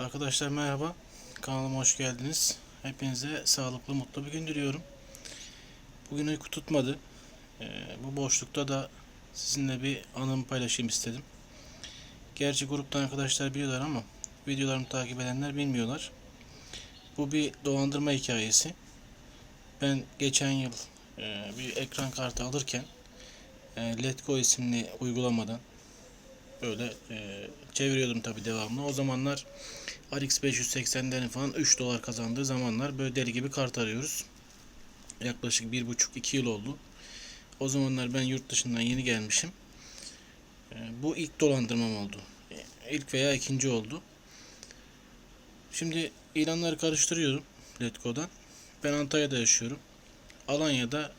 Arkadaşlar merhaba. Kanalıma hoş geldiniz. Hepinize sağlıklı, mutlu bir gün diliyorum. Bugün uyku tutmadı. Ee, bu boşlukta da sizinle bir anımı paylaşayım istedim. Gerçi gruptan arkadaşlar biliyorlar ama videolarımı takip edenler bilmiyorlar. Bu bir dolandırma hikayesi. Ben geçen yıl e, bir ekran kartı alırken e, Letgo isimli uygulamadan böyle e, çeviriyordum tabi devamlı. O zamanlar RX 580'lerin falan 3 dolar kazandığı zamanlar böyle deli gibi kart arıyoruz. Yaklaşık 1,5-2 yıl oldu. O zamanlar ben yurt dışından yeni gelmişim. E, bu ilk dolandırmam oldu. E, İlk veya ikinci oldu. Şimdi ilanları karıştırıyorum Letgo'dan. Ben Antalya'da yaşıyorum. Alanya'da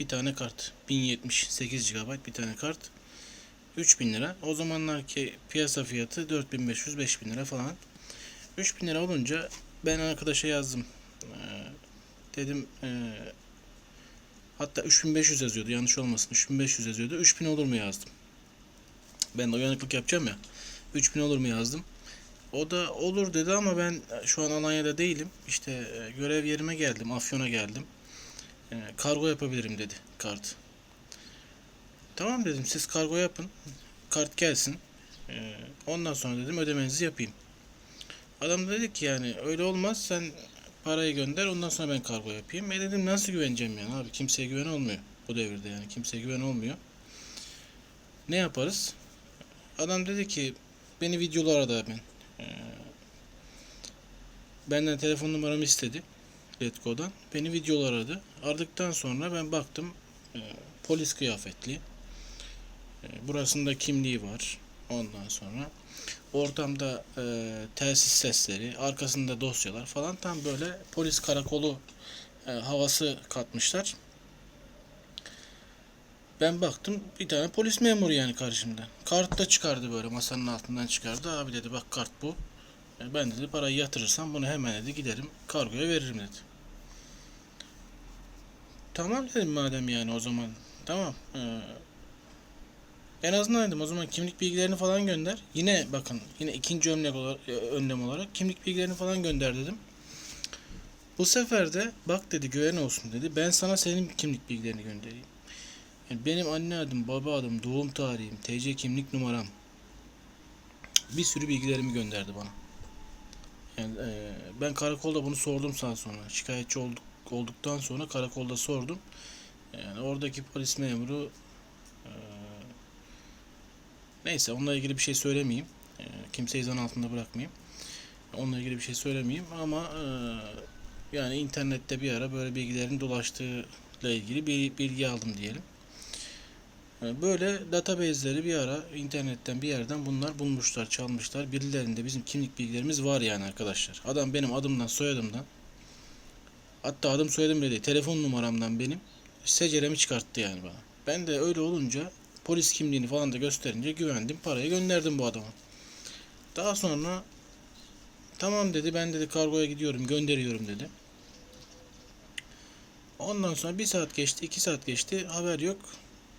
bir tane kart. 1078 GB bir tane kart. 3000 lira. O zamanlarki piyasa fiyatı 4500-5000 lira falan. 3000 lira olunca ben arkadaşa yazdım. Ee, dedim ee, hatta 3500 yazıyordu yanlış olmasın 3500 yazıyordu 3000 olur mu yazdım. Ben de uyanıklık yapacağım ya. 3000 olur mu yazdım. O da olur dedi ama ben şu an Alanya'da değilim. İşte e, görev yerime geldim. Afyon'a geldim. E, kargo yapabilirim dedi kart. Tamam dedim siz kargo yapın. Kart gelsin. Ee, ondan sonra dedim ödemenizi yapayım. Adam da dedi ki yani öyle olmaz sen parayı gönder ondan sonra ben kargo yapayım. E dedim nasıl güveneceğim yani abi kimseye güven olmuyor bu devirde yani kimseye güven olmuyor. Ne yaparız? Adam dedi ki beni videolu aradı ben. Ee, benden telefon numaramı istedi. Letgo'dan. Beni videolu aradı. Aradıktan sonra ben baktım e, polis kıyafetli. E, Burasında kimliği var. Ondan sonra ortamda e, telsiz sesleri, arkasında dosyalar falan tam böyle polis karakolu e, havası katmışlar. Ben baktım bir tane polis memuru yani karşımda. Kart da çıkardı böyle masanın altından çıkardı. Abi dedi bak kart bu. E, Ben dedi parayı yatırırsam bunu hemen dedi giderim kargoya veririm dedi. Tamam dedim madem yani o zaman. Tamam. Ee, en azından dedim o zaman kimlik bilgilerini falan gönder. Yine bakın yine ikinci önlem olarak, önlem olarak kimlik bilgilerini falan gönder dedim. Bu sefer de bak dedi güven olsun dedi. Ben sana senin kimlik bilgilerini göndereyim. Yani benim anne adım, baba adım, doğum tarihim, TC kimlik numaram. Bir sürü bilgilerimi gönderdi bana. Yani e, ben karakolda bunu sordum sana sonra. Şikayetçi olduk, olduktan sonra karakolda sordum. Yani oradaki polis memuru e, Neyse onunla ilgili bir şey söylemeyeyim. E, kimseyi zan altında bırakmayayım. Onunla ilgili bir şey söylemeyeyim ama e, yani internette bir ara böyle bilgilerin dolaştığıyla ilgili bir bilgi aldım diyelim. E, Böyle database'leri bir ara internetten bir yerden bunlar bulmuşlar, çalmışlar. Birilerinde bizim kimlik bilgilerimiz var yani arkadaşlar. Adam benim adımdan, soyadımdan hatta adım soyadım bile değil, telefon numaramdan benim seceremi çıkarttı yani bana. Ben de öyle olunca polis kimliğini falan da gösterince güvendim. Parayı gönderdim bu adama. Daha sonra tamam dedi ben dedi kargoya gidiyorum gönderiyorum dedi. Ondan sonra bir saat geçti iki saat geçti haber yok.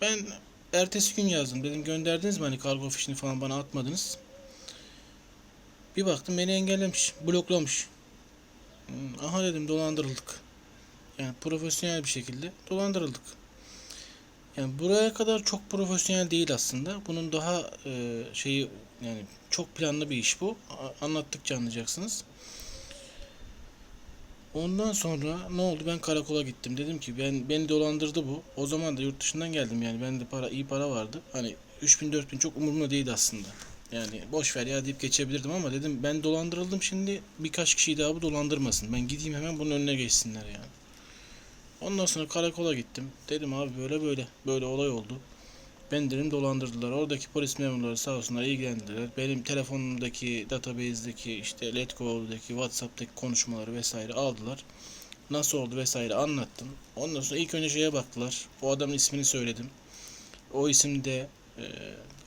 Ben ertesi gün yazdım dedim gönderdiniz mi hani kargo fişini falan bana atmadınız. Bir baktım beni engellemiş bloklamış. Aha dedim dolandırıldık. Yani profesyonel bir şekilde dolandırıldık. Yani buraya kadar çok profesyonel değil aslında. Bunun daha e, şeyi yani çok planlı bir iş bu. Anlattıkça anlayacaksınız. Ondan sonra ne oldu? Ben karakola gittim. Dedim ki ben beni dolandırdı bu. O zaman da yurt dışından geldim yani. Bende para iyi para vardı. Hani 3000 4000 çok umurumda değildi aslında. Yani boş ver ya deyip geçebilirdim ama dedim ben dolandırıldım şimdi birkaç kişiyi daha bu dolandırmasın. Ben gideyim hemen bunun önüne geçsinler yani. Ondan sonra karakola gittim. Dedim abi böyle böyle böyle olay oldu. Ben dedim dolandırdılar. Oradaki polis memurları sağ olsunlar ilgilendiler. Benim telefonumdaki database'deki işte Letgo'daki WhatsApp'taki konuşmaları vesaire aldılar. Nasıl oldu vesaire anlattım. Ondan sonra ilk önce şeye baktılar. O adamın ismini söyledim. O isimde e,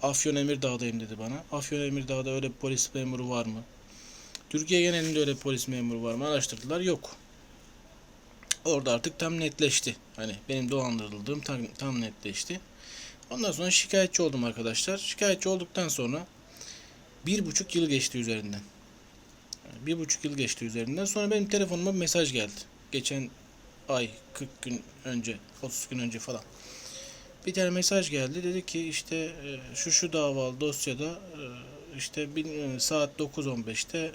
Afyon Emirdağ'dayım dedi bana. Afyon Emirdağ'da öyle bir polis memuru var mı? Türkiye genelinde öyle bir polis memuru var mı? Araştırdılar. Yok. Orada artık tam netleşti. Hani benim dolandırıldığım tam, tam netleşti. Ondan sonra şikayetçi oldum arkadaşlar. Şikayetçi olduktan sonra bir buçuk yıl geçti üzerinden. bir buçuk yıl geçti üzerinden. Sonra benim telefonuma bir mesaj geldi. Geçen ay 40 gün önce 30 gün önce falan. Bir tane mesaj geldi. Dedi ki işte e, şu şu davalı dosyada e, işte e, saat 9.15'te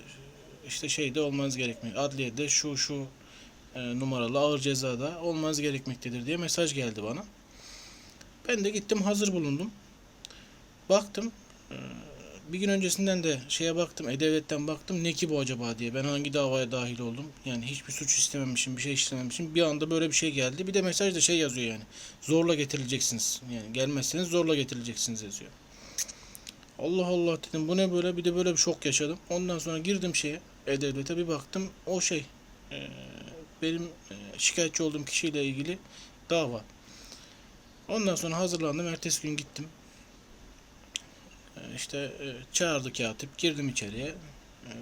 işte şeyde olmanız gerekmiyor. Adliyede şu şu numaralı ağır cezada olmanız gerekmektedir diye mesaj geldi bana. Ben de gittim hazır bulundum. Baktım e, bir gün öncesinden de şeye baktım, E-Devlet'ten baktım ne ki bu acaba diye. Ben hangi davaya dahil oldum? Yani hiçbir suç istememişim, bir şey işlememişim. Bir anda böyle bir şey geldi. Bir de mesajda şey yazıyor yani. Zorla getirileceksiniz. Yani gelmezseniz zorla getirileceksiniz yazıyor. Allah Allah dedim bu ne böyle bir de böyle bir şok yaşadım. Ondan sonra girdim şeye E-Devlet'e bir baktım o şey e, benim e, şikayetçi olduğum kişiyle ilgili dava. Ondan sonra hazırlandım. Ertesi gün gittim. E, işte e, çağırdı katip. Girdim içeriye.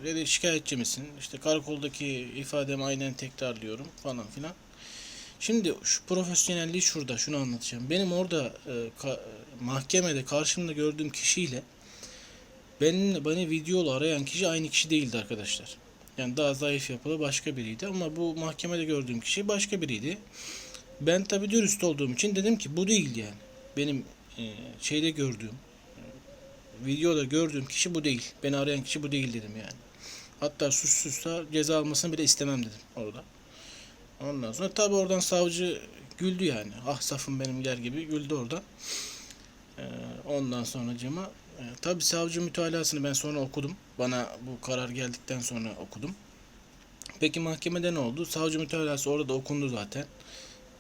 Dedi şikayetçi misin? İşte karakoldaki ifademi aynen tekrarlıyorum falan filan. Şimdi şu profesyonelliği şurada. Şunu anlatacağım. Benim orada mahkemede karşımda gördüğüm kişiyle benimle beni videolu arayan kişi aynı kişi değildi arkadaşlar. Yani daha zayıf yapılı başka biriydi ama bu mahkemede gördüğüm kişi başka biriydi. Ben tabi dürüst olduğum için dedim ki bu değil yani. Benim e, şeyde gördüğüm, videoda gördüğüm kişi bu değil. Beni arayan kişi bu değil dedim yani. Hatta suçsuzsa ceza almasını bile istemem dedim orada. Ondan sonra tabi oradan savcı güldü yani. Ah safım benim der gibi güldü oradan. E, ondan sonra cema e, tabi savcı mütalasını ben sonra okudum. Bana bu karar geldikten sonra okudum. Peki mahkemede ne oldu? Savcı mütalası orada da okundu zaten.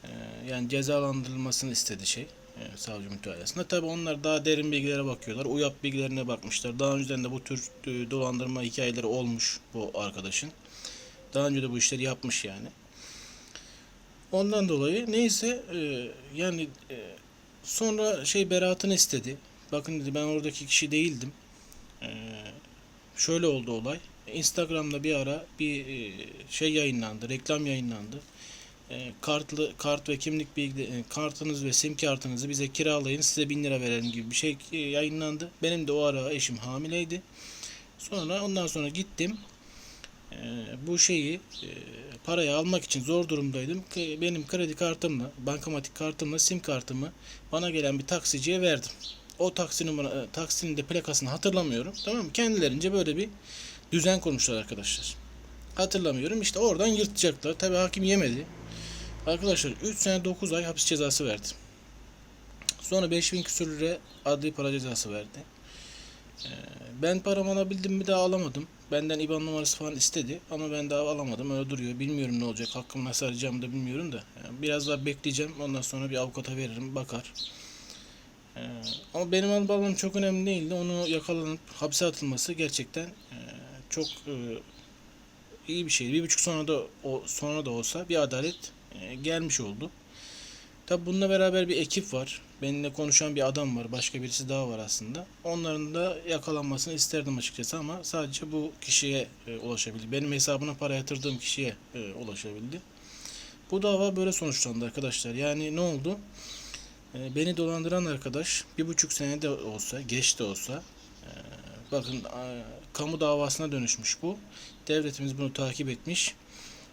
Ee, yani cezalandırılmasını istedi şey e, savcı mütalasında. Tabi onlar daha derin bilgilere bakıyorlar. UYAP bilgilerine bakmışlar. Daha önceden de bu tür e, dolandırma hikayeleri olmuş bu arkadaşın. Daha önce de bu işleri yapmış yani. Ondan dolayı neyse e, yani e, sonra şey beraatını istedi. Bakın dedi ben oradaki kişi değildim. E, şöyle oldu olay. Instagram'da bir ara bir e, şey yayınlandı, reklam yayınlandı. E, kartlı kart ve kimlik bilgi e, kartınız ve sim kartınızı bize kiralayın size 1000 lira verelim gibi bir şey e, yayınlandı. Benim de o ara eşim hamileydi. Sonra ondan sonra gittim. E, bu şeyi e, parayı almak için zor durumdaydım. Benim kredi kartımla, bankamatik kartımla sim kartımı bana gelen bir taksiciye verdim. O taksi numara, e, taksinin de plakasını hatırlamıyorum. Tamam mı? Kendilerince böyle bir düzen kurmuşlar arkadaşlar. Hatırlamıyorum. İşte oradan yırtacaklar. Tabi hakim yemedi. Arkadaşlar 3 sene 9 ay hapis cezası verdi. Sonra 5000 küsür lira adli para cezası verdi. Ee, ben paramı alabildim mi daha alamadım. Benden IBAN numarası falan istedi ama ben daha alamadım. Öyle duruyor. Bilmiyorum ne olacak. Hakkımı nasıl arayacağımı da bilmiyorum da. Yani biraz daha bekleyeceğim. Ondan sonra bir avukata veririm. Bakar. Ama benim alıp çok önemli değildi. Onu yakalanıp hapse atılması gerçekten e, çok e, iyi bir şey. Bir buçuk sonra da o sonra da olsa bir adalet e, gelmiş oldu. Tabi bununla beraber bir ekip var. Benimle konuşan bir adam var. Başka birisi daha var aslında. Onların da yakalanmasını isterdim açıkçası ama sadece bu kişiye e, ulaşabildi. Benim hesabına para yatırdığım kişiye e, ulaşabildi. Bu dava böyle sonuçlandı arkadaşlar. Yani ne oldu? E, beni dolandıran arkadaş bir buçuk sene de olsa, geç de olsa e, bakın kamu davasına dönüşmüş bu. Devletimiz bunu takip etmiş.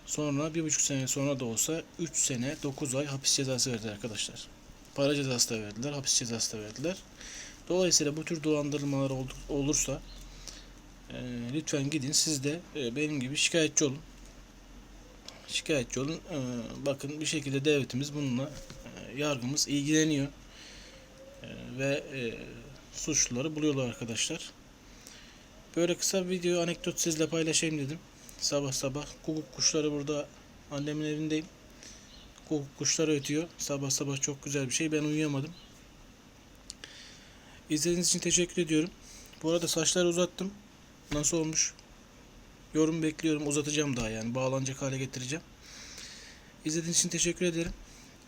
Sonra bir buçuk sene sonra da olsa 3 sene 9 ay hapis cezası verdi arkadaşlar. Para cezası da verdiler, hapis cezası da verdiler. Dolayısıyla bu tür dolandırılmalar ol- olursa e, lütfen gidin siz de e, benim gibi şikayetçi olun. Şikayetçi olun. E, bakın bir şekilde devletimiz bununla yargımız ilgileniyor. E, ve e, suçluları buluyorlar arkadaşlar. Böyle kısa bir video anekdot sizle paylaşayım dedim. Sabah sabah kukuk kuşları burada annemin evindeyim. Kukuk kuşları ötüyor. Sabah sabah çok güzel bir şey. Ben uyuyamadım. İzlediğiniz için teşekkür ediyorum. Bu arada saçları uzattım. Nasıl olmuş? Yorum bekliyorum. Uzatacağım daha yani. Bağlanacak hale getireceğim. İzlediğiniz için teşekkür ederim.